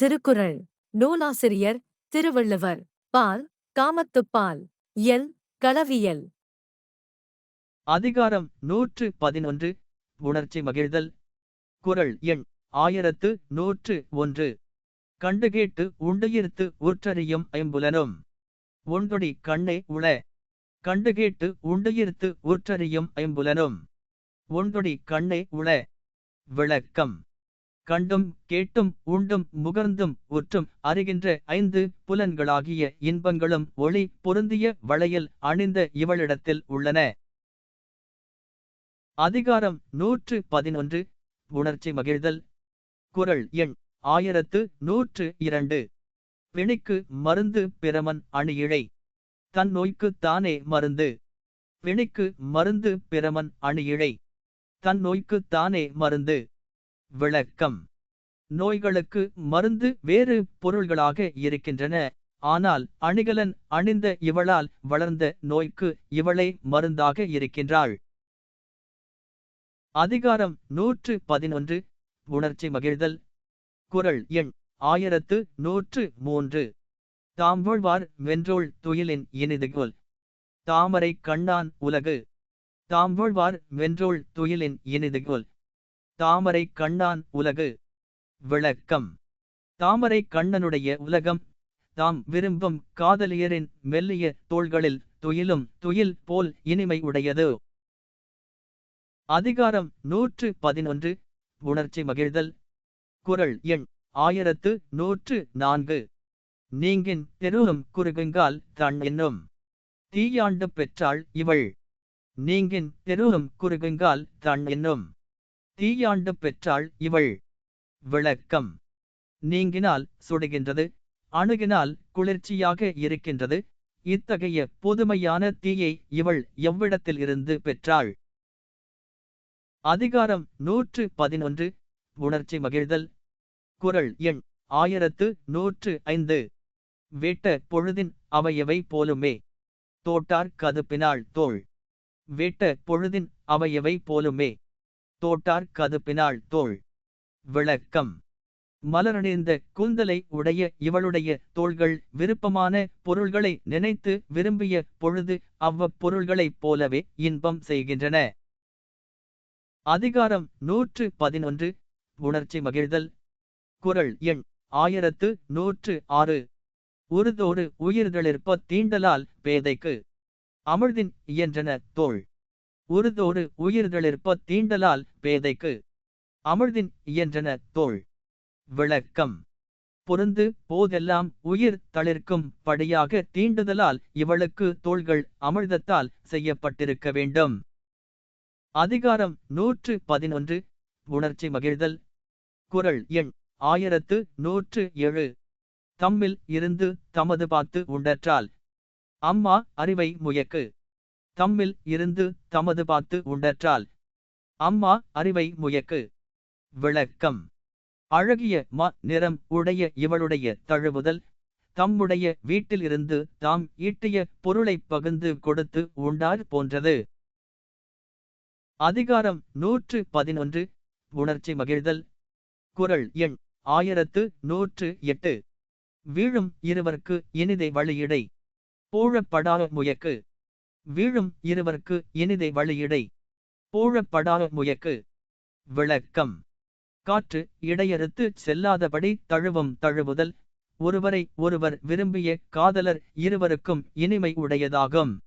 திருக்குறள். நூலாசிரியர் திருவள்ளுவர். பால் காமத்துப்பால். எல். களவியல். அதிகாரம் நூற்று பதினொன்று. உணர்ச்சி மகிழ்தல். குறள் எண் ஆயிரத்து நூற்று ஒன்று. கண்டுகேட்டு உண்டுயிர்த்து உற்றறியும் ஐம்புலனும். ஒன்றொடி கண்ணே உள. கண்டுகேட்டு உண்டுயிர்த்து உற்றறியும் ஐம்புலனும். ஒன்றொடி கண்ணே உள. விளக்கம். கண்டும் கேட்டும் உண்டும் முகர்ந்தும் உற்றும் அறிகின்ற ஐந்து புலன்களாகிய இன்பங்களும் ஒளி பொருந்திய வளையல் அணிந்த இவளிடத்தில் உள்ளன. அதிகாரம் நூற்று பதினொன்று. உணர்ச்சி மகிழ்தல். குறள் எண் ஆயிரத்து நூற்று இரண்டு. பிணிக்கு மருந்து பிரமன் அணியிழை. தன் நோய்க்கு தானே மருந்து. பிணிக்கு மருந்து பிரமன் அணியிழை. தன் நோய்க்கு தானே மருந்து. விளக்கம். நோய்களுக்கு மருந்து வேறு பொருள்களாக இருக்கின்றன. ஆனால் அணிகலன் அணிந்த இவளால் வளர்ந்த நோய்க்கு இவளே மருந்தாக இருக்கின்றாள். அதிகாரம் நூற்று பதினொன்று. உணர்ச்சி மகிழ்தல். குறள் எண் ஆயிரத்து நூற்று மூன்று. தாம்பொழ்வார் வென்றோள் துயிலின் இனிதுகோல் தாமரை கண்ணான் உலகு. தாம்பொழ்வார் வென்றோள் துயிலின் இனிதுகோல் தாமரை கண்ணான் உலகு. விளக்கம். தாமரை கண்ணனுடைய உலகம். தாம் விரும்பும் காதலியரின் மெல்லிய தோள்களில் துயிலும் துயில் போல் இனிமை உடையது. அதிகாரம் நூற்று பதினொன்று. உணர்ச்சி மகிழ்தல். குறள் எண் ஆயிரத்து நூற்று நான்கு. நீங்கின் தெருவும் குறுகுங்கால் தன் என்னும். தீயாண்டு பெற்றாள் இவள். நீங்கின் தெருவும் குறுகுங்கால் தன் என்னும். தீயாண்டு பெற்றாள் இவள். விளக்கம். நீங்கினால் சுடுகின்றது அணுகினால் குளிர்ச்சியாக இருக்கின்றது. இத்தகைய புதுமையான தீயை இவள் எவ்விடத்தில் இருந்து பெற்றாள்? அதிகாரம் நூற்று பதினொன்று. உணர்ச்சி மகிழ்தல். குறள் எண் ஆயிரத்து நூற்று ஐந்து. வேட்ட பொழுதின் அவையவை போலுமே. தோட்டார் கதுப்பினாள் தோள். வேட்ட பொழுதின் அவையவை போலுமே. தோட்டார் கதுப்பினாள் தோள். விளக்கம். மலரணிந்த கூந்தலை உடைய இவளுடைய தோள்கள் விருப்பமான பொருள்களை நினைத்து விரும்பிய பொழுது அவ்வப்பொருள்களைப் போலவே இன்பம் செய்கின்றன. அதிகாரம் நூற்று பதினொன்று. உணர்ச்சி மகிழ்தல். குரல் எண் ஆயிரத்து நூற்று ஆறு. உருதோறு உயிர்களிற்ப தீண்டலால் பேதைக்கு. அமிழ்தின் இயன்றன தோள். உருதோடு உயிர்களிற்ப தீண்டலால் பேதைக்கு அமிழ்தின் இயன்றன தோள் விளக்கம். பொருந்து போதெல்லாம் உயிர் தளிர்க்கும் படியாக தீண்டுதலால் இவளுக்கு தோள்கள் அமிழ்தத்தால் செய்யப்பட்டிருக்க வேண்டும். அதிகாரம் நூற்று பதினொன்று. உணர்ச்சி மகிழ்தல். குறள் எண் ஆயிரத்து நூற்று ஏழு. தம்மில் இருந்து தமது பார்த்து உண்டற்றால் அம்மா அறிவை முயக்கு. தம்மில் இருந்து தமது பார்த்து உண்டற்றால் அம்மா அறிவை முயக்கு. விளக்கம். அழகிய ம நிறம் உடைய இவளுடைய தழுவுதல். தம்முடைய வீட்டிலிருந்து தாம் ஈட்டிய பொருளை பகிர்ந்து கொடுத்து உண்டார் போன்றது. அதிகாரம் நூற்று பதினொன்று. உணர்ச்சி மகிழ்தல். குறள் எண் ஆயிரத்து நூற்று எட்டு. வீழும் இருவர்க்கு இனிதை வழியிடை. போழப்படாத முயக்கு. வீழும் இருவர்க்கு இனிதை வழியிடை. போழப்படாத முயக்கு. விளக்கம். காற்று இடையறுத்து செல்லாதபடி தழுவும் தழுவுதல். ஒருவரை ஒருவர் விரும்பிய காதலர் இருவருக்கும் இனிமை உடையதாகும்.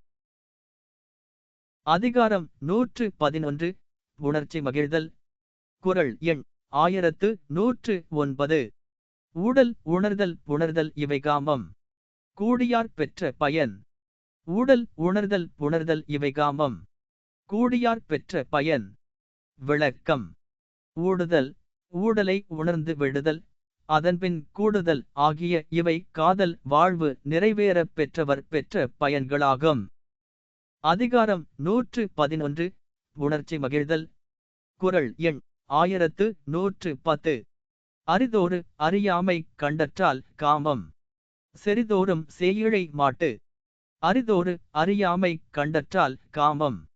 அதிகாரம் நூற்று பதினொன்று. உணர்ச்சி மகிழ்தல். குறள் எண் ஆயிரத்து நூற்று ஒன்பது. ஊடல் உணர்தல் புணர்தல் இவை காமம். கூடியார் பெற்ற பயன். ஊடல் உணர்தல் புணர்தல் இவை காமம். கூடியார் பெற்ற பயன். விளக்கம். ஊடுதல் ஊடலை உணர்ந்து விடுதல். அதன்பின் கூடுதல் ஆகிய இவை காதல் வாழ்வு நிறைவேறப் பெற்றவர் பெற்ற பயன்களாகும். அதிகாரம் நூற்று பதினொன்று. உணர்ச்சி மகிழ்தல். குறள் எண் ஆயிரத்து நூற்று பத்து. அரிதோறு அறியாமை கண்டற்றால் காமம். செறிதோறும் செய்யிழை மாட்டு. அரிதோறு அறியாமை கண்டற்றால் காமம்.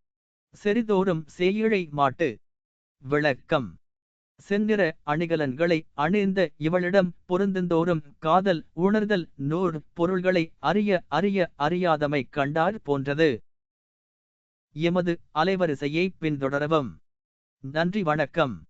செறிதோறும் செய்யிழை மாட்டு. விளக்கம். செந்நிற அணிகலன்களை அணிந்த இவளிடம் பொருந்தந்தோறும் காதல் உணர்தல் நூறு பொருள்களை அறிய அறிய அறியாதமை கண்டார் போன்றது. எமது அலைவரிசையை பின்தொடரவும். நன்றி வணக்கம்.